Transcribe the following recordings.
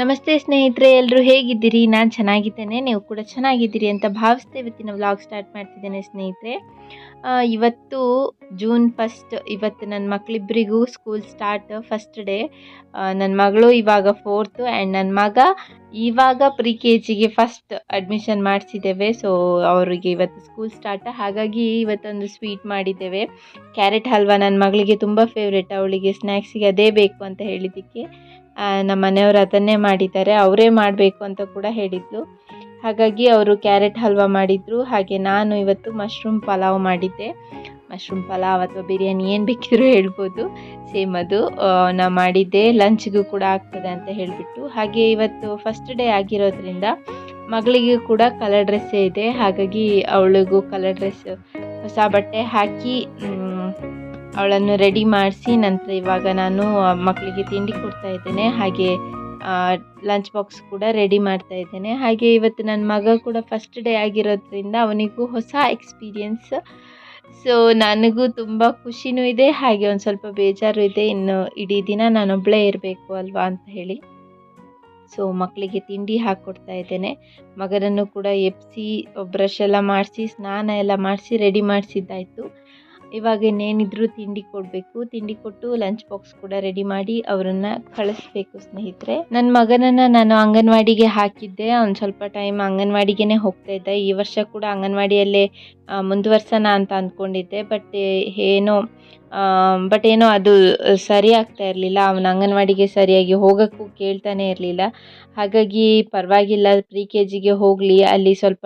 ನಮಸ್ತೆ ಸ್ನೇಹಿತರೆ ಎಲ್ಲರೂ ಹೇಗಿದ್ದೀರಿ? ನಾನು ಚೆನ್ನಾಗಿದ್ದೇನೆ, ನೀವು ಕೂಡ ಚೆನ್ನಾಗಿದ್ದೀರಿ ಅಂತ ಭಾವಿಸ್ತಾ ಇವತ್ತಿನ ವ್ಲಾಗ್ ಸ್ಟಾರ್ಟ್ ಮಾಡ್ತಿದ್ದೇನೆ ಸ್ನೇಹಿತರೆ. ಇವತ್ತು ಜೂನ್ ಫಸ್ಟ್ ಇವತ್ತು ನನ್ನ ಮಕ್ಕಳಿಬ್ಬರಿಗೂ ಸ್ಕೂಲ್ ಸ್ಟಾರ್ಟ್ ಫಸ್ಟ್ ಡೇ ನನ್ನ ಮಗಳು ಇವಾಗ ಫೋರ್ತು ಆ್ಯಂಡ್ ನನ್ನ ಮಗ ಇವಾಗ ಪ್ರಿ ಕೆ ಜಿಗೆ ಫಸ್ಟ್ ಅಡ್ಮಿಷನ್ ಮಾಡಿಸಿದ್ದೇವೆ. ಸೊ ಅವರಿಗೆ ಇವತ್ತು ಸ್ಕೂಲ್ ಸ್ಟಾರ್ಟ್ ಹಾಗಾಗಿ ಇವತ್ತೊಂದು ಸ್ವೀಟ್ ಮಾಡಿದ್ದೇವೆ. ಕ್ಯಾರೆಟ್ ಹಲ್ವಾ ನನ್ನ ಮಗಳಿಗೆ ತುಂಬ ಫೇವ್ರೇಟ್ ಅವಳಿಗೆ ಸ್ನ್ಯಾಕ್ಸಿಗೆ ಅದೇ ಬೇಕು ಅಂತ ಹೇಳಿದ್ದಕ್ಕೆ. ನಮ್ಮ ಮನೆಯವರು ಅದನ್ನೇ ಮಾಡಿದ್ದಾರೆ. ಅವರೇ ಮಾಡಬೇಕು ಅಂತ ಕೂಡ ಹೇಳಿದ್ಲು. ಹಾಗಾಗಿ ಅವರು ಕ್ಯಾರೆಟ್ ಹಲ್ವಾ ಮಾಡಿದರು. ಹಾಗೆ ನಾನು ಇವತ್ತು ಮಶ್ರೂಮ್ ಪಲಾವ್ ಮಾಡಿದ್ದೆ. ಮಶ್ರೂಮ್ ಪಲಾವ್ ಅಥವಾ ಬಿರಿಯಾನಿ ಏನು ಬೇಕಿದ್ರು ಹೇಳ್ಬೋದು. ಸೇಮ್ ಅದು. ನಾ ಮಾಡಿದ್ದೆ. ಲಂಚ್ಗೂ ಕೂಡ ಆಗ್ತದೆ ಅಂತ ಹೇಳಿಬಿಟ್ಟು. ಹಾಗೆ ಇವತ್ತು ಫಸ್ಟ್ ಡೇ ಆಗಿರೋದ್ರಿಂದ ಮಗಳಿಗೆ ಕೂಡ ಕಲರ್ ಡ್ರೆಸ್ಸೇ ಇದೆ. ಹಾಗಾಗಿ ಅವಳಿಗೂ ಕಲರ್ ಡ್ರೆಸ್ ಹೊಸ ಬಟ್ಟೆ ಹಾಕಿ ಅವಳನ್ನು ರೆಡಿ ಮಾಡಿಸಿ ನಂತರ ಇವಾಗ ನಾನು ಮಕ್ಕಳಿಗೆ ತಿಂಡಿ ಕೊಡ್ತಾ ಇದ್ದೇನೆ. ಹಾಗೆ ಲಂಚ್ ಬಾಕ್ಸ್ ಕೂಡ ರೆಡಿ ಮಾಡ್ತಾ ಇದ್ದೇನೆ. ಹಾಗೆ ಇವತ್ತು ನನ್ನ ಮಗ ಕೂಡ ಫಸ್ಟ್ ಡೇ ಆಗಿರೋದ್ರಿಂದ ಅವನಿಗೂ ಹೊಸ ಎಕ್ಸ್ಪೀರಿಯನ್ಸ್ ಸೊ ನನಗೂ ತುಂಬ ಖುಷಿನೂ ಇದೆ. ಹಾಗೆ ಒಂದು ಸ್ವಲ್ಪ ಬೇಜಾರು ಇದೆ. ಇನ್ನು ಇಡೀ ದಿನ ನಾನೊಬ್ಬಳೇ ಇರಬೇಕು ಅಲ್ವಾ ಅಂತ ಹೇಳಿ. ಸೊ ಮಕ್ಕಳಿಗೆ ತಿಂಡಿ ಹಾಕ್ಕೊಡ್ತಾ ಇದ್ದೇನೆ. ಮಗನನ್ನು ಕೂಡ ಎಪ್ಸಿ ಬ್ರಷ್ ಎಲ್ಲ ಮಾಡಿಸಿ, ಸ್ನಾನ ಎಲ್ಲ ಮಾಡಿಸಿ ರೆಡಿ ಮಾಡಿಸಿದ್ದಾಯಿತು. ಇವಾಗ ಇನ್ನೇನಿದ್ರು ತಿಂಡಿ ಕೊಡಬೇಕು. ತಿಂಡಿ ಕೊಟ್ಟು ಲಂಚ್ ಬಾಕ್ಸ್ ಕೂಡ ರೆಡಿ ಮಾಡಿ ಅವರನ್ನ ಕಳಿಸ್ಬೇಕು ಸ್ನೇಹಿತರೆ. ನನ್ನ ಮಗನನ್ನು ನಾನು ಅಂಗನವಾಡಿಗೆ ಹಾಕಿದ್ದೆ. ಅವ್ನು ಸ್ವಲ್ಪ ಟೈಮ್ ಅಂಗನವಾಡಿಗೆನೇ ಹೋಗ್ತಾ ಇದ್ದ. ಈ ವರ್ಷ ಕೂಡ ಅಂಗನವಾಡಿಯಲ್ಲೇ ಮುಂದುವರ್ಸೋಣ ಅಂತ ಅಂದ್ಕೊಂಡಿದ್ದೆ ಬಟ್ ಏನೋ ಬಟ್ ಏನೋ ಅದು ಸರಿ ಆಗ್ತಾ ಇರಲಿಲ್ಲ. ಅವನ ಅಂಗನವಾಡಿಗೆ ಸರಿಯಾಗಿ ಹೋಗೋಕ್ಕೂ ಕೇಳ್ತಾನೆ ಇರಲಿಲ್ಲ. ಹಾಗಾಗಿ ಪರವಾಗಿಲ್ಲ. ಪ್ರಿ ಕೆ ಜಿಗೆ ಹೋಗಲಿ. ಅಲ್ಲಿ ಸ್ವಲ್ಪ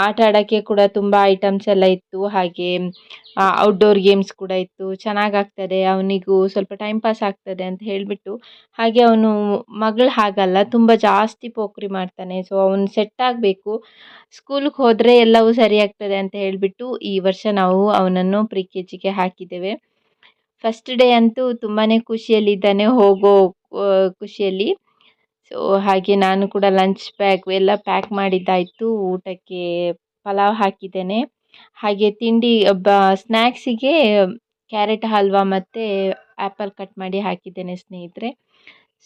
ಆಟ ಆಡೋಕ್ಕೆ ಕೂಡ ತುಂಬ ಐಟಮ್ಸ್ ಎಲ್ಲ ಇತ್ತು. ಹಾಗೆ ಔಟ್ಡೋರ್ ಗೇಮ್ಸ್ ಕೂಡ ಇತ್ತು. ಚೆನ್ನಾಗಾಗ್ತದೆ. ಅವನಿಗೂ ಸ್ವಲ್ಪ ಟೈಮ್ ಪಾಸ್ ಆಗ್ತದೆ ಅಂತ ಹೇಳಿಬಿಟ್ಟು. ಹಾಗೆ ಅವನು ಮಗಳು ಹಾಗಲ್ಲ, ತುಂಬ ಜಾಸ್ತಿ ಪೋಖ್ರಿ ಮಾಡ್ತಾನೆ. ಸೊ ಅವನು ಸೆಟ್ ಆಗಬೇಕು. ಸ್ಕೂಲ್ಗೆ ಹೋದರೆ ಎಲ್ಲವೂ ಸರಿ ಆಗ್ತದೆ ಅಂತ ಹೇಳಿಬಿಟ್ಟು ಈ ವರ್ಷ ನಾವು ಅವನನ್ನು ಪ್ರಿ ಕೆ ಜಿಗೆ ಹಾಕಿದ್ದೇವೆ. ಫಸ್ಟ್ ಡೇ ಅಂತೂ ತುಂಬಾ ಖುಷಿಯಲ್ಲಿದ್ದಾನೆ, ಹೋಗೋ ಖುಷಿಯಲ್ಲಿ. ಸೊ ಹಾಗೆ ನಾನು ಕೂಡ ಲಂಚ್ ಬ್ಯಾಗ್ ಎಲ್ಲ ಪ್ಯಾಕ್ ಮಾಡಿದ್ದಾಯಿತು. ಊಟಕ್ಕೆ ಪಲಾವ್ ಹಾಕಿದ್ದೇನೆ. ಹಾಗೆ ತಿಂಡಿ, ಬ ಸ್ನ್ಯಾಕ್ಸಿಗೆ ಕ್ಯಾರೆಟ್ ಹಲ್ವಾ ಮತ್ತು ಆ್ಯಪಲ್ ಕಟ್ ಮಾಡಿ ಹಾಕಿದ್ದೇನೆ ಸ್ನೇಹಿತರೆ.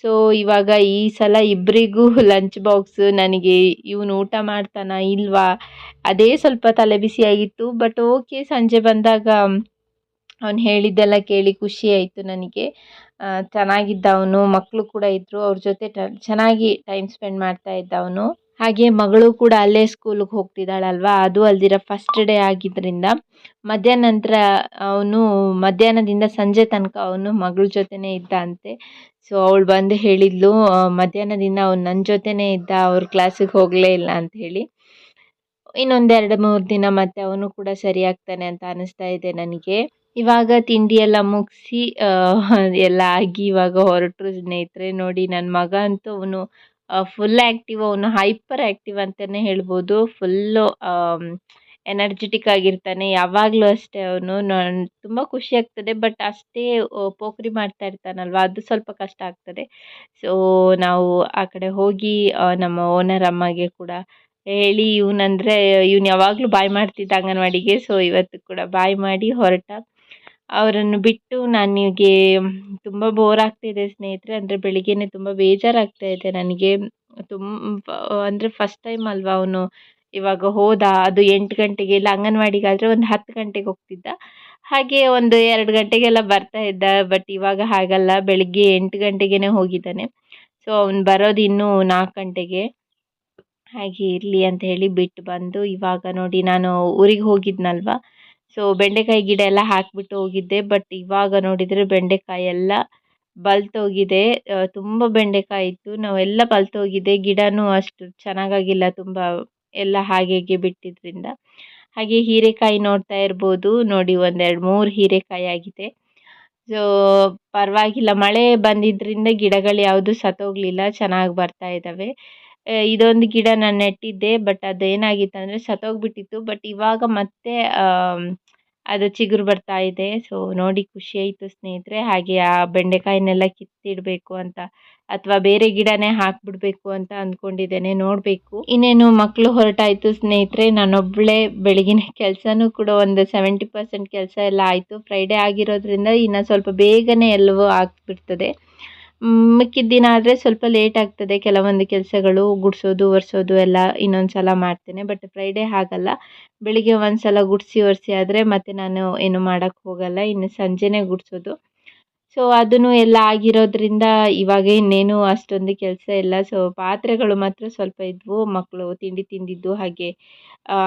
ಸೊ ಇವಾಗ ಈ ಸಲ ಇಬ್ಬರಿಗೂ ಲಂಚ್ ಬಾಕ್ಸ್ ನನಗೆ ಇವನು ಊಟ ಮಾಡ್ತಾನ ಇಲ್ವಾ? ಅದೇ ಸ್ವಲ್ಪ ತಲೆ ಬಿಸಿಯಾಗಿತ್ತು ಬಟ್ ಓಕೆ ಸಂಜೆ ಬಂದಾಗ ಅವ್ನು ಹೇಳಿದ್ದೆಲ್ಲ ಕೇಳಿ ಖುಷಿ ಆಯಿತು ನನಗೆ. ಚೆನ್ನಾಗಿದ್ದ ಅವನು ಮಕ್ಕಳು ಕೂಡ ಇದ್ದರು ಅವ್ರ ಜೊತೆ ಟ, ಚೆನ್ನಾಗಿ ಟೈಮ್ ಸ್ಪೆಂಡ್ ಮಾಡ್ತಾ ಇದ್ದ ಅವನು. ಹಾಗೆ ಮಗಳು ಕೂಡ ಅಲ್ಲೇ ಸ್ಕೂಲಿಗೆ ಹೋಗ್ತಿದ್ದಾಳಲ್ವಾ, ಅದು ಅಲ್ದಿರ ಫಸ್ಟ್ ಡೇ ಆಗಿದ್ದರಿಂದ ಮಧ್ಯಾಹ್ನ ನಂತರ ಅವನು, ಮಧ್ಯಾಹ್ನದಿಂದ ಸಂಜೆ ತನಕ ಅವನು ಮಗಳ ಜೊತೆನೇ ಇದ್ದ ಅಂತೆ ಸೊ ಅವಳು ಬಂದು ಹೇಳಿದ್ಲು ಮಧ್ಯಾಹ್ನದಿಂದ ಅವ್ನು ನನ್ನ ಜೊತೆನೇ ಇದ್ದ, ಅವ್ರ ಕ್ಲಾಸಿಗೆ ಹೋಗಲೇ ಇಲ್ಲ ಅಂತ ಹೇಳಿ. ಇನ್ನೊಂದೆರಡು ಮೂರು ದಿನ ಮತ್ತೆ ಅವನು ಕೂಡ ಸರಿಯಾಗ್ತಾನೆ ಅಂತ ಅನಿಸ್ತಾ ಇದೆ ನನಗೆ. ಇವಾಗ ತಿಂಡಿ ಎಲ್ಲ ಮುಗಿಸಿ ಎಲ್ಲ ಆಗಿ ಇವಾಗ ಹೊರಟರು ಸ್ನೇಹಿತರೆ ನೋಡಿ ನನ್ನ ಮಗ ಅಂತೂ ಅವನು ಫುಲ್ ಆ್ಯಕ್ಟಿವ್ ಅವನು ಹೈಪರ್ ಆ್ಯಕ್ಟಿವ್ ಅಂತಲೇ ಹೇಳ್ಬೋದು. ಫುಲ್ಲು ಎನರ್ಜೆಟಿಕ್ ಆಗಿರ್ತಾನೆ. ಯಾವಾಗಲೂ ಅಷ್ಟೇ ಅವನು. ತುಂಬ ಖುಷಿ ಆಗ್ತದೆ ಬಟ್ ಅಷ್ಟೇ ಪೋಖ್ರಿ ಮಾಡ್ತಾ ಇರ್ತಾನಲ್ವ? ಅದು ಸ್ವಲ್ಪ ಕಷ್ಟ ಆಗ್ತದೆ. ಸೊ ನಾವು ಆ ಕಡೆ ಹೋಗಿ ನಮ್ಮ ಓನರ್ ಅಮ್ಮಗೆ ಕೂಡ ಹೇಳಿ, ಇವನಂದರೆ, ಇವನು ಯಾವಾಗಲೂ ಬಾಯ್ ಮಾಡ್ತಿದ್ದ ಅಂಗನವಾಡಿಗೆ. ಸೊ ಇವತ್ತು ಕೂಡ ಬಾಯ್ ಮಾಡಿ ಹೊರಟ. ಅವರನ್ನು ಬಿಟ್ಟು ನನಗೆ ತುಂಬ ಬೋರ್ ಆಗ್ತಿದೆ ಸ್ನೇಹಿತರೆ, ಅಂದರೆ ಬೆಳಿಗ್ಗೆನೇ ತುಂಬ ಬೇಜಾರಾಗ್ತಾ ಇದೆ ನನಗೆ. ತುಂಬ ಅಂದರೆ ಫಸ್ಟ್ ಟೈಮ್ ಅಲ್ವಾ ಅವನು ಇವಾಗ ಹೋದ, ಅದು ಎಂಟು ಗಂಟೆಗೆ ಇಲ್ಲ, ಅಂಗನವಾಡಿಗಾದರೆ ಒಂದು ಹತ್ತು ಗಂಟೆಗೆ ಹೋಗ್ತಿದ್ದ. ಹಾಗೆ ಒಂದು ಎರಡು ಗಂಟೆಗೆಲ್ಲ ಬರ್ತಾ ಇದ್ದ ಬಟ್ ಇವಾಗ ಹಾಗಲ್ಲ, ಬೆಳಿಗ್ಗೆ ಎಂಟು ಗಂಟೆಗೇ ಹೋಗಿದ್ದಾನೆ. ಸೊ ಅವ್ನು ಬರೋದು ಇನ್ನೂ ನಾಲ್ಕು ಗಂಟೆಗೆ. ಹಾಗೆ ಇರಲಿ ಅಂತ ಹೇಳಿ ಬಿಟ್ಟು ಬಂದು, ಇವಾಗ ನೋಡಿ ನಾನು ಊರಿಗೆ ಹೋಗಿದ್ನಲ್ವ. ಸೊ ಬೆಂಡೆಕಾಯಿ ಗಿಡ ಎಲ್ಲ ಹಾಕಿಬಿಟ್ಟು ಹೋಗಿದ್ದೆ ಬಟ್ ಇವಾಗ ನೋಡಿದರೆ ಬೆಂಡೆಕಾಯಿ ಎಲ್ಲ ಬಲ್ತೋಗಿದೆ. ತುಂಬ ಬೆಂಡೆಕಾಯಿ ಇತ್ತು. ನಾವೆಲ್ಲ ಬಲ್ತೋಗಿದೆ, ಗಿಡನೂ ಅಷ್ಟು ಚೆನ್ನಾಗಾಗಿಲ್ಲ, ತುಂಬ ಎಲ್ಲ ಹಾಗೆ ಹೀಗೆ ಬಿಟ್ಟಿದ್ರಿಂದ. ಹಾಗೆ ಹೀರೆಕಾಯಿ ನೋಡ್ತಾ ಇರ್ಬೋದು. ನೋಡಿ, ಒಂದೆರಡು ಮೂರು ಹೀರೆಕಾಯಿ ಆಗಿದೆ. ಸೊ ಪರವಾಗಿಲ್ಲ, ಮಳೆ ಬಂದಿದ್ದರಿಂದ ಗಿಡಗಳು ಯಾವುದು ಸತ್ತೋಗಲಿಲ್ಲ, ಚೆನ್ನಾಗಿ ಬರ್ತಾ ಇದ್ದಾವೆ. ಇದೊಂದು ಗಿಡ ನಾನು ನೆಟ್ಟಿದ್ದೆ ಬಟ್ ಅದೇನಾಗಿತ್ತು ಅಂದರೆ ಸತ್ತೋಗ್ಬಿಟ್ಟಿತ್ತು. ಬಟ್ ಇವಾಗ ಮತ್ತೆ ಅದು ಚಿಗುರು ಬರ್ತಾ ಇದೆ. ಸೊ ನೋಡಿ ಖುಷಿ ಆಯಿತು ಸ್ನೇಹಿತರೆ. ಹಾಗೆ ಆ ಬೆಂಡೆಕಾಯಿನೆಲ್ಲ ಕಿತ್ತಿಡಬೇಕು ಅಂತ ಅಥವಾ ಬೇರೆ ಗಿಡನೇ ಹಾಕ್ಬಿಡ್ಬೇಕು ಅಂತ ಅಂದ್ಕೊಂಡಿದ್ದೇನೆ ನೋಡಬೇಕು. ಇನ್ನೇನು ಮಕ್ಕಳು ಹೊರಟಾಯಿತು ಸ್ನೇಹಿತರೆ. ನಾನೊಬ್ಬಳೇ ಬೆಳಗಿನ ಕೆಲಸನೂ ಕೂಡ ಒಂದು ಸೆವೆಂಟಿ ಪರ್ಸೆಂಟ್ ಕೆಲಸ ಎಲ್ಲ ಆಯಿತು. ಫ್ರೈಡೇ ಆಗಿರೋದ್ರಿಂದ ಇನ್ನು ಸ್ವಲ್ಪ ಬೇಗನೆ ಎಲ್ಲವೂ ಆಗ್ಬಿಡ್ತದೆ. ಮಿಕ್ಕಿದ ದಿನ ಆದರೆ ಸ್ವಲ್ಪ ಲೇಟ್ ಆಗ್ತದೆ. ಕೆಲವೊಂದು ಕೆಲಸಗಳು ಗುಡಿಸೋದು, ಒರೆಸೋದು ಎಲ್ಲ ಇನ್ನೊಂದು ಸಲ ಮಾಡ್ತೇನೆ. ಬಟ್ ಫ್ರೈಡೇ ಹಾಗಲ್ಲ. ಬೆಳಿಗ್ಗೆ ಒಂದು ಸಲ ಗುಡಿಸಿ, ಒರೆಸಿ ಆದರೆ ಮತ್ತೆ ನಾನು ಏನು ಮಾಡೋಕ್ಕೆ ಹೋಗಲ್ಲ. ಇನ್ನು ಸಂಜೆನೇ ಗುಡಿಸೋದು. ಸೊ ಅದನ್ನು ಎಲ್ಲ ಆಗಿರೋದ್ರಿಂದ ಇವಾಗ ಇನ್ನೇನು ಅಷ್ಟೊಂದು ಕೆಲಸ ಇಲ್ಲ. ಸೊ ಪಾತ್ರೆಗಳು ಮಾತ್ರ ಸ್ವಲ್ಪ ಇದ್ವು. ಮಕ್ಕಳು ತಿಂಡಿ ತಿಂದಿದ್ದು ಹಾಗೆ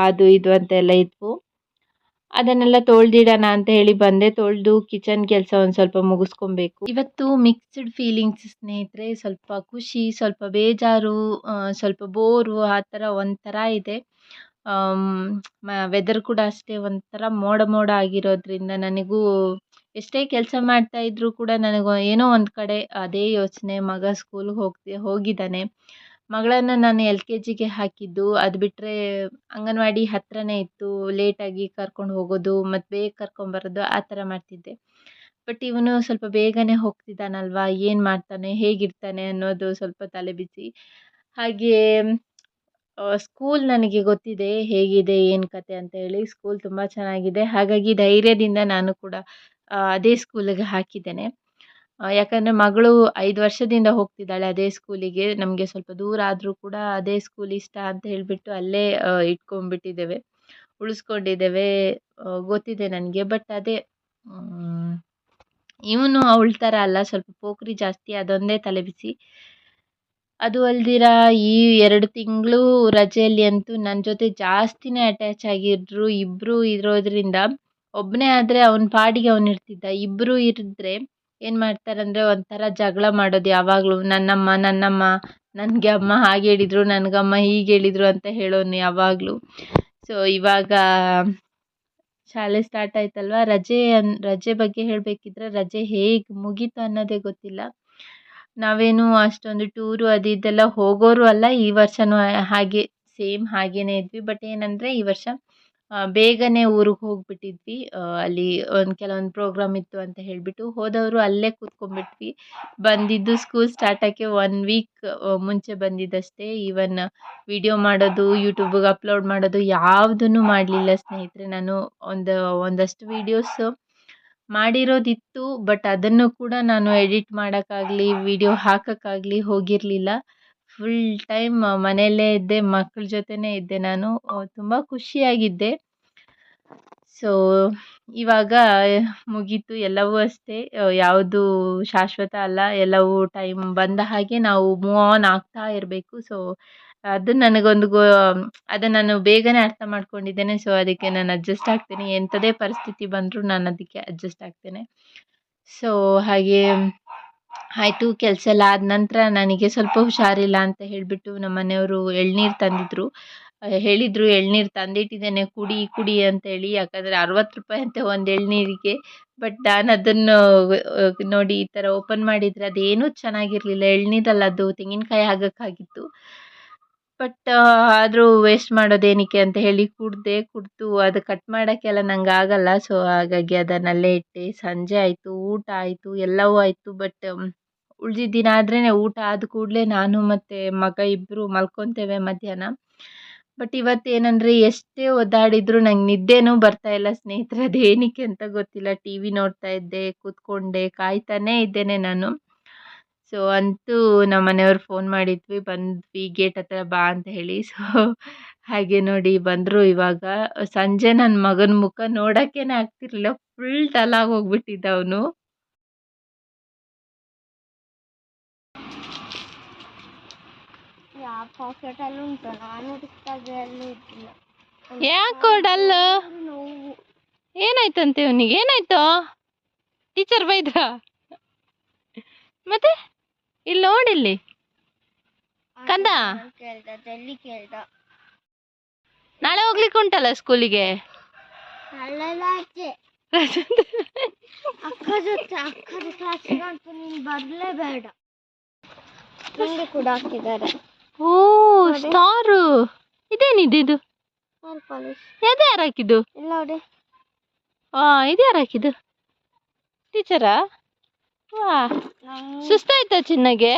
ಅದು ಇದು ಅಂತ ಎಲ್ಲ ಇದ್ವು. ಅದನ್ನೆಲ್ಲ ತೊಳ್ದಿಡೋಣ ಅಂತ ಹೇಳಿ ಬಂದೆ. ತೊಳೆದು ಕಿಚನ್ ಕೆಲಸ ಒಂದು ಸ್ವಲ್ಪ ಮುಗಿಸ್ಕೊಬೇಕು. ಇವತ್ತು ಮಿಕ್ಸ್ಡ್ ಫೀಲಿಂಗ್ಸ್ ಸ್ನೇಹಿತರೆ, ಸ್ವಲ್ಪ ಖುಷಿ, ಸ್ವಲ್ಪ ಬೇಜಾರು ಸ್ವಲ್ಪ ಬೋರು, ಆ ಥರ ಒಂಥರ ಇದೆ. ವೆದರ್ ಕೂಡ ಅಷ್ಟೇ ಒಂಥರ ಮೋಡ ಮೋಡ ಆಗಿರೋದ್ರಿಂದ ನನಗೂ ಎಷ್ಟೇ ಕೆಲಸ ಮಾಡ್ತಾ ಇದ್ದರೂ ಕೂಡ ನನಗೆ ಏನೋ ಒಂದು ಕಡೆ ಅದೇ ಯೋಚನೆ, ಮಗ ಸ್ಕೂಲ್ಗೆ ಹೋಗ್ತಿ, ಹೋಗಿದ್ದಾನೆ. ಮಗಳನ್ನು ನಾನು ಎಲ್ ಕೆ ಜಿಗೆ ಹಾಕಿದ್ದು, ಅದು ಬಿಟ್ಟರೆ ಅಂಗನವಾಡಿ ಹತ್ತಿರನೇ ಇತ್ತು ಲೇಟಾಗಿ ಕರ್ಕೊಂಡು ಹೋಗೋದು ಮತ್ತು ಬೇಗ ಕರ್ಕೊಂಬರೋದು ಆ ಥರ ಮಾಡ್ತಿದ್ದೆ. ಬಟ್ ಇವನು ಸ್ವಲ್ಪ ಬೇಗನೆ ಹೋಗ್ತಿದ್ದಾನಲ್ವಾ ಏನು ಮಾಡ್ತಾನೆ, ಹೇಗಿರ್ತಾನೆ ಅನ್ನೋದು ಸ್ವಲ್ಪ ತಲೆ ಬಿಸಿ. ಹಾಗೇ ಸ್ಕೂಲ್ ನನಗೆ ಗೊತ್ತಿದೆ, ಹೇಗಿದೆ, ಏನು ಕತೆ ಅಂತ ಹೇಳಿ ಸ್ಕೂಲ್ ತುಂಬ ಚೆನ್ನಾಗಿದೆ. ಹಾಗಾಗಿ ಧೈರ್ಯದಿಂದ ನಾನು ಕೂಡ ಅದೇ ಸ್ಕೂಲಿಗೆ ಹಾಕಿದ್ದೇನೆ. ಯಾಕಂದರೆ ಮಗಳು ಐದು ವರ್ಷದಿಂದ ಹೋಗ್ತಿದ್ದಾಳೆ ಅದೇ ಸ್ಕೂಲಿಗೆ ನಮಗೆ ಸ್ವಲ್ಪ ದೂರ ಆದರೂ ಕೂಡ ಅದೇ ಸ್ಕೂಲ್ ಇಷ್ಟ ಅಂತ ಹೇಳಿಬಿಟ್ಟು ಅಲ್ಲೇ ಇಟ್ಕೊಂಡ್ಬಿಟ್ಟಿದ್ದೇವೆ. ಉಳಿಸ್ಕೊಂಡಿದ್ದೇವೆ. ಗೊತ್ತಿದೆ ನನಗೆ ಬಟ್ ಅದೇ ಇವನು ಅವಳ ಥರ ಅಲ್ಲ. ಸ್ವಲ್ಪ ಪೋಕ್ರಿ ಜಾಸ್ತಿ, ಅದೊಂದೇ ತಲೆಬಿಸಿ ಅದು ಅಲ್ದಿರ, ಈ ಎರಡು ತಿಂಗಳು ರಜೆಯಲ್ಲಿ ಅಂತೂ ನನ್ನ ಜೊತೆ ಜಾಸ್ತಿನೇ ಅಟ್ಯಾಚ್ ಆಗಿದ್ರು. ಇಬ್ಬರು ಇರೋದ್ರಿಂದ ಒಬ್ಬನೇ ಆದರೆ ಅವನ ಪಾಡಿಗೆ ಅವನು ಇರ್ತಿದ್ದ. ಇಬ್ಬರು ಇರಿದ್ರೆ ಏನು ಮಾಡ್ತಾರಂದರೆ ಒಂಥರ ಜಗಳ ಮಾಡೋದು ಯಾವಾಗಲೂ. ನನ್ನಮ್ಮ ನನ್ನಮ್ಮ, ನನಗೆ ಅಮ್ಮ ಹಾಗೆ ಹೇಳಿದರು, ನನಗಮ್ಮ ಹೀಗೆ ಹೇಳಿದರು ಅಂತ ಹೇಳೋನು ಯಾವಾಗಲೂ. ಸೊ ಇವಾಗ ಶಾಲೆ ಸ್ಟಾರ್ಟ್ ಆಯ್ತಲ್ವ? ರಜೆ ಅನ್, ರಜೆ ಬಗ್ಗೆ ಹೇಳಬೇಕಿದ್ರೆ ರಜೆ ಹೇಗೆ ಮುಗೀತು ಅನ್ನೋದೇ ಗೊತ್ತಿಲ್ಲ. ನಾವೇನು ಅಷ್ಟೊಂದು ಟೂರು ಅದು ಇದೆಲ್ಲ ಹೋಗೋರು ಅಲ್ಲ, ಈ ವರ್ಷವೂ ಹಾಗೆ ಸೇಮ್ ಹಾಗೇನೇ ಇದ್ವಿ. ಬಟ್ ಏನಂದರೆ ಈ ವರ್ಷ ಬೇಗನೆ ಊರಿಗೆ ಹೋಗ್ಬಿಟ್ಟಿದ್ವಿ. ಅಲ್ಲಿ ಒಂದು ಕೆಲವೊಂದು ಪ್ರೋಗ್ರಾಮ್ ಇತ್ತು ಅಂತ ಹೇಳಿಬಿಟ್ಟು ಹೋದವರು ಅಲ್ಲೇ ಕೂತ್ಕೊಂಡ್ಬಿಟ್ವಿ. ಬಂದಿದ್ದು ಸ್ಕೂಲ್ ಸ್ಟಾರ್ಟ್ ಆಗೋಕ್ಕೆ ಒನ್ ವೀಕ್ ಮುಂಚೆ ಬಂದಿದ್ದಷ್ಟೇ. ಈವನ್ ವಿಡಿಯೋ ಮಾಡೋದು ಯೂಟ್ಯೂಬಿಗೆ ಅಪ್ಲೋಡ್ ಮಾಡೋದು ಯಾವುದನ್ನು ಮಾಡಲಿಲ್ಲ ಸ್ನೇಹಿತರೆ. ನಾನು ಒಂದು, ಒಂದಷ್ಟು ವೀಡಿಯೋಸ್ ಮಾಡಿರೋದಿತ್ತು ಬಟ್ ಅದನ್ನು ಕೂಡ ನಾನು ಎಡಿಟ್ ಮಾಡೋಕ್ಕಾಗಲಿ ವಿಡಿಯೋ ಹಾಕೋಕ್ಕಾಗಲಿ ಹೋಗಿರಲಿಲ್ಲ. ಫುಲ್ ಟೈಮ್ ಮನೆಯಲ್ಲೇ ಇದ್ದೆ ಮಕ್ಕಳ ಜೊತೆನೇ ಇದ್ದೆ ನಾನು. ತುಂಬ ಖುಷಿಯಾಗಿದ್ದೆ. ಸೊ ಇವಾಗ ಮುಗೀತು ಎಲ್ಲವೂ ಅಷ್ಟೇ. ಯಾವುದು ಶಾಶ್ವತ ಅಲ್ಲ, ಎಲ್ಲವೂ ಟೈಮ್ ಬಂದ ಹಾಗೆ ನಾವು ಮೂವ್ ಆನ್ ಆಗ್ತಾ ಇರಬೇಕು. ಸೊ ಅದು ನನಗೊಂದು ಗೋ, ಅದನ್ನು ನಾನು ಬೇಗನೆ ಅರ್ಥ ಮಾಡ್ಕೊಂಡಿದ್ದೇನೆ. ಸೊ ಅದಕ್ಕೆ ನಾನು ಅಡ್ಜಸ್ಟ್ ಆಗ್ತೇನೆ. ಎಂಥದೇ ಪರಿಸ್ಥಿತಿ ಬಂದರೂ ನಾನು ಅದಕ್ಕೆ ಅಡ್ಜಸ್ಟ್ ಆಗ್ತೇನೆ. ಸೊ ಹಾಗೆ ಆಯಿತು, ಕೆಲಸ ಎಲ್ಲ ಆದ ನಂತರ ನನಗೆ ಸ್ವಲ್ಪ ಹುಷಾರಿಲ್ಲ ಅಂತ ಹೇಳಿಬಿಟ್ಟು ನಮ್ಮ ಮನೆಯವರು ಎಳ್ನೀರು ತಂದಿದ್ದರು ಹೇಳಿದರು ಎಳ್ನೀರು ತಂದಿಟ್ಟಿದ್ದೇನೆ, ಕುಡಿ ಕುಡಿ ಅಂತೇಳಿ. ಯಾಕಂದರೆ ಅರವತ್ತು ರೂಪಾಯಿ ಅಂತ ಒಂದು ಎಳ್ನೀರಿಗೆ. ಬಟ್ ನಾನು ಅದನ್ನು ನೋಡಿ ಈ ಥರ ಓಪನ್ ಮಾಡಿದರೆ ಅದೇನೂ ಚೆನ್ನಾಗಿರಲಿಲ್ಲ. ಎಳ್ನೀರಲ್ಲ, ಅದು ತೆಂಗಿನಕಾಯಿ ಆಗೋಕ್ಕಾಗಿತ್ತು ಬಟ್ ಆದರೂ ವೇಸ್ಟ್ ಮಾಡೋದೇನಕ್ಕೆ ಅಂತ ಹೇಳಿ ಕುಡಿದೆ ಕುಡಿದು ಅದು ಕಟ್ ಮಾಡೋಕ್ಕೆಲ್ಲ ನಂಗೆ ಆಗಲ್ಲ. ಸೊ ಹಾಗಾಗಿ ಅದನ್ನಲ್ಲೇ ಇಟ್ಟೆ. ಸಂಜೆ ಆಯಿತು, ಊಟ ಆಯಿತು, ಎಲ್ಲವೂ ಆಯಿತು. ಬಟ್ ಉಳ್ದಿದ್ದ ದಿನ ಆದ್ರೇ ಊಟ ಆದ ಕೂಡಲೇ ನಾನು ಮತ್ತು ಮಗ ಇಬ್ಬರು ಮಲ್ಕೊತೇವೆ ಮಧ್ಯಾಹ್ನ. ಬಟ್ ಇವತ್ತು ಏನಂದರೆ ಎಷ್ಟೇ ಒದ್ದಾಡಿದರೂ ನಂಗೆ ನಿದ್ದೆನೂ ಬರ್ತಾ ಇಲ್ಲ ಸ್ನೇಹಿತರೆ. ಅದೇನಕ್ಕೆ ಅಂತ ಗೊತ್ತಿಲ್ಲ. ಟಿ ವಿ ನೋಡ್ತಾ ಇದ್ದೆ, ಕೂತ್ಕೊಂಡೆ, ಕಾಯ್ತಾನೇ ಇದ್ದೇನೆ ನಾನು. ಸೊ ಅಂತೂ ನಮ್ಮ ಮನೆಯವ್ರು ಫೋನ್ ಮಾಡಿದ್ವಿ ಬಂದ್ವಿ ಗೇಟ್ ಹತ್ರ ಬಾ ಅಂತ ಹೇಳಿ. ಸೊ ಹಾಗೆ ನೋಡಿ ಬಂದರು ಇವಾಗ. ಸಂಜೆ ನನ್ನ ಮಗನ ಮುಖ ನೋಡೋಕ್ಕೇನೆ ಆಗ್ತಿರ್ಲಿಲ್ಲ ಫುಲ್ ಡಲ್ ಹೋಗ್ಬಿಟ್ಟಿದ್ದ ಅವನು. ಯಾವ ಪಾಕೆಟಲ್ಲೂ ಉಂಟು? ನಾನು ಹುಡುಕ್ದಾಗೆಲ್ಲೂ ಇದ್ದಿಲ್ಲ ಯಾಕೋ ಡಲ್ ಏನಾಯ್ತಂತೆ ಅವನಿಗೆ? ಏನಾಯ್ತು? ಟೀಚರ್ ಬೈದ್ರ? ಮತ್ತೆ? ಇಲ್ಲಿ ನೋಡಿಲ್ಲಿ ಕಂದ? ಕೇಳ್ದ ಕೇಳ್ತಾ ಕೇಳ್ದ. ನಾಳೆ ಹೋಗ್ಲಿಕ್ಕೆ ಉಂಟಲ್ಲ ಸ್ಕೂಲಿಗೆ? ಅಲ್ಲೆಲ್ಲ ಆಚೆ ಅಕ್ಕ ಜೊತೆ ಅಕ್ಕದ ಕ್ಲಾಸಿಗೆ ಅಂತೂ ನೀನು ಬರಲೇಬೇಡ. ನನಗೆ ಕೂಡ ಹಾಕಿದ್ದಾರೆ. ಓ ಸ್ಟಾರು ಇದೇನಿದೆ ಇದು? ನಾನು ಪಾಲಿಶ್ ಅದು ಯಾರು ಹಾಕಿದ್ದು? ಇಲ್ಲ ನೋಡಿ. ಆ ಇದು ಯಾರು ಹಾಕಿದ್ದು? ಟೀಚರಾ ಸುಸ್ತಾಯ್ತಾ ಚಿನ್ನಗೆ?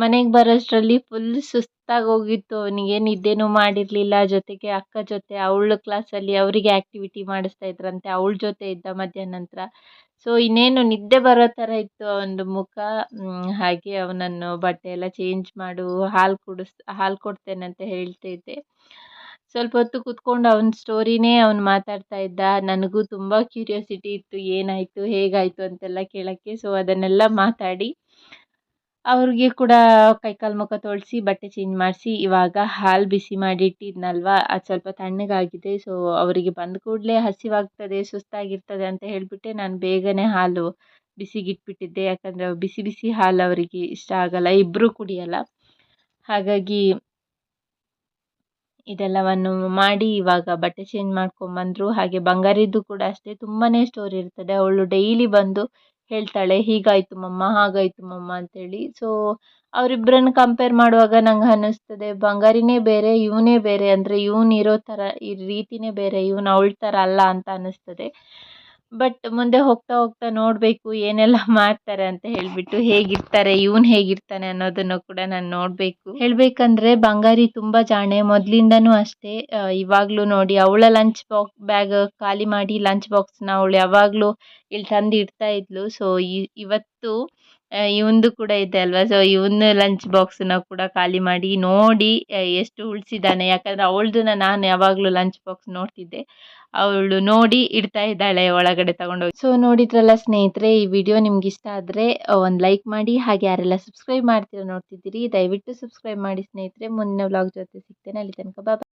ಮನೆಗೆ ಬರೋಷ್ಟರಲ್ಲಿ ಫುಲ್ ಸುಸ್ತಾಗಿ ಹೋಗಿತ್ತು ಅವನಿಗೆ ನಿದ್ದೆನೂ ಮಾಡಿರಲಿಲ್ಲ. ಜೊತೆಗೆ ಅಕ್ಕ ಜೊತೆ ಅವಳ ಕ್ಲಾಸಲ್ಲಿ ಅವರಿಗೆ ಆ್ಯಕ್ಟಿವಿಟಿ ಮಾಡಿಸ್ತಾ ಇದ್ರಂತೆ. ಅವಳ ಜೊತೆ ಇದ್ದ ಮಧ್ಯಾಹ್ನ ನಂತರ. ಸೊ ಇನ್ನೇನು ನಿದ್ದೆ ಬರೋ ಥರ ಇತ್ತು ಒಂದು ಮುಖ. ಹಾಗೆ ಅವನನ್ನು ಬಟ್ಟೆ ಎಲ್ಲ ಚೇಂಜ್ ಮಾಡು ಹಾಲು ಕುಡಿಸ್ ಹಾಲು ಕೊಡ್ತೇನೆ ಅಂತ ಹೇಳ್ತಿದ್ದೆ ಸ್ವಲ್ಪ ಹೊತ್ತು ಕೂತ್ಕೊಂಡು ಅವನ ಸ್ಟೋರಿನೇ ಅವ್ನು ಮಾತಾಡ್ತಾ ಇದ್ದ. ನನಗೂ ತುಂಬ ಕ್ಯೂರಿಯಾಸಿಟಿ ಇತ್ತು. ಏನಾಯಿತು? ಹೇಗಾಯಿತು? ಅಂತೆಲ್ಲ ಕೇಳೋಕ್ಕೆ. ಸೊ ಅದನ್ನೆಲ್ಲ ಮಾತಾಡಿ ಅವ್ರಿಗೆ ಕೂಡ ಕೈಕಾಲು ಮುಖ ತೊಳೆಸಿ, ಬಟ್ಟೆ ಚೇಂಜ್ ಮಾಡಿಸಿ, ಇವಾಗ ಹಾಲು ಬಿಸಿ ಮಾಡಿ ಇಟ್ಟಿದ್ನಲ್ವ? ಅದು ಸ್ವಲ್ಪ ತಣ್ಣಗಾಗಿದೆ. ಸೊ ಅವರಿಗೆ ಬಂದ ಕೂಡಲೇ ಹಸಿವಾಗ್ತದೆ, ಸುಸ್ತಾಗಿರ್ತದೆ ಅಂತ ಹೇಳಿಬಿಟ್ಟೆ. ನಾನು ಬೇಗನೆ ಹಾಲು ಬಿಸಿಗಿಟ್ಬಿಟ್ಟಿದ್ದೆ. ಯಾಕಂದರೆ ಬಿಸಿ ಬಿಸಿ ಹಾಲು ಅವರಿಗೆ ಇಷ್ಟ ಆಗಲ್ಲ. ಇಬ್ಬರೂ ಕುಡಿಯಲ್ಲ. ಹಾಗಾಗಿ ಇದೆಲ್ಲವನ್ನು ಮಾಡಿ ಇವಾಗ ಬಟ್ಟೆ ಚೇಂಜ್ ಮಾಡ್ಕೊಂಬಂದರು ಹಾಗೆ ಬಂಗಾರಿದ್ದು ಕೂಡ ಅಷ್ಟೇ ತುಂಬಾ ಸ್ಟೋರಿ ಇರ್ತದೆ. ಅವಳು ಡೈಲಿ ಬಂದು ಹೇಳ್ತಾಳೆ, ಹೀಗಾಯಿತು ಮಮ್ಮ, ಹಾಗಾಯಿತು ಮಮ್ಮ ಅಂತೇಳಿ. ಸೊ ಅವರಿಬ್ಬರನ್ನ ಕಂಪೇರ್ ಮಾಡುವಾಗ ನಂಗೆ ಅನ್ನಿಸ್ತದೆ, ಬಂಗಾರಿನೇ ಬೇರೆ, ಇವನೇ ಬೇರೆ. ಅಂದರೆ ಇವನು ಇರೋ ಥರ, ಈ ರೀತಿನೇ ಬೇರೆ, ಇವನು ಅವಳ ಥರ ಅಲ್ಲ ಅಂತ ಅನ್ನಿಸ್ತದೆ. ಬಟ್ ಮುಂದೆ ಹೋಗ್ತಾ ಹೋಗ್ತಾ ನೋಡಬೇಕು ಏನೆಲ್ಲ ಮಾಡ್ತಾರೆ ಅಂತ ಹೇಳಿಬಿಟ್ಟು ಹೇಗಿರ್ತಾರೆ, ಇವನು ಹೇಗಿರ್ತಾನೆ ಅನ್ನೋದನ್ನು ಕೂಡ ನಾನು ನೋಡಬೇಕು. ಹೇಳಬೇಕಂದ್ರೆ ಬಂಗಾರಿ ತುಂಬ ಜಾಣೆ. ಮೊದಲಿಂದನೂ ಅಷ್ಟೇ. ಇವಾಗಲೂ ನೋಡಿ, ಅವಳ ಲಂಚ್ ಬಾಕ್ ಬ್ಯಾಗ್ ಖಾಲಿ ಮಾಡಿ ಲಂಚ್ ಬಾಕ್ಸ್ನ ಅವಳು ಯಾವಾಗಲೂ ಇಲ್ಲಿ ತಂದು ಇಡ್ತಾ ಇದ್ಲು ಸೊ ಇವತ್ತು ಇವಂದು ಕೂಡ ಇದೆ ಅಲ್ವಾ? ಸೊ ಇವನ ಲಂಚ್ ಬಾಕ್ಸನ್ನ ಕೂಡ ಖಾಲಿ ಮಾಡಿ ನೋಡಿ ಎಷ್ಟು ಉಳಿಸಿದ್ದಾನೆ. ಯಾಕಂದರೆ ಅವಳದನ್ನ ನಾನು ಯಾವಾಗಲೂ ಲಂಚ್ ಬಾಕ್ಸ್ ನೋಡ್ತಿದ್ದೆ. ಅವಳು ನೋಡಿ ಇಡ್ತಾ ಇದ್ದಾಳೆ ಒಳಗಡೆ ತಗೊಂಡೋಗಿ. ಸೊ ನೋಡಿದ್ರಲ್ಲ ಸ್ನೇಹಿತರೆ, ಈ ವಿಡಿಯೋ ನಿಮ್ಗೆ ಇಷ್ಟ ಆದರೆ ಒಂದು ಲೈಕ್ ಮಾಡಿ, ಹಾಗೆ ಯಾರೆಲ್ಲ ಸಬ್ಸ್ಕ್ರೈಬ್ ಮಾಡ್ತೀರಾ ನೋಡ್ತಿದ್ದೀರಿ, ದಯವಿಟ್ಟು ಸಬ್ಸ್ಕ್ರೈಬ್ ಮಾಡಿ ಸ್ನೇಹಿತರೆ. ಮುಂದಿನ ವ್ಲಾಗ್ ಜೊತೆ ಸಿಗ್ತೇನೆ. ಅಲ್ಲಿ ತನಕ ಬಾಯ್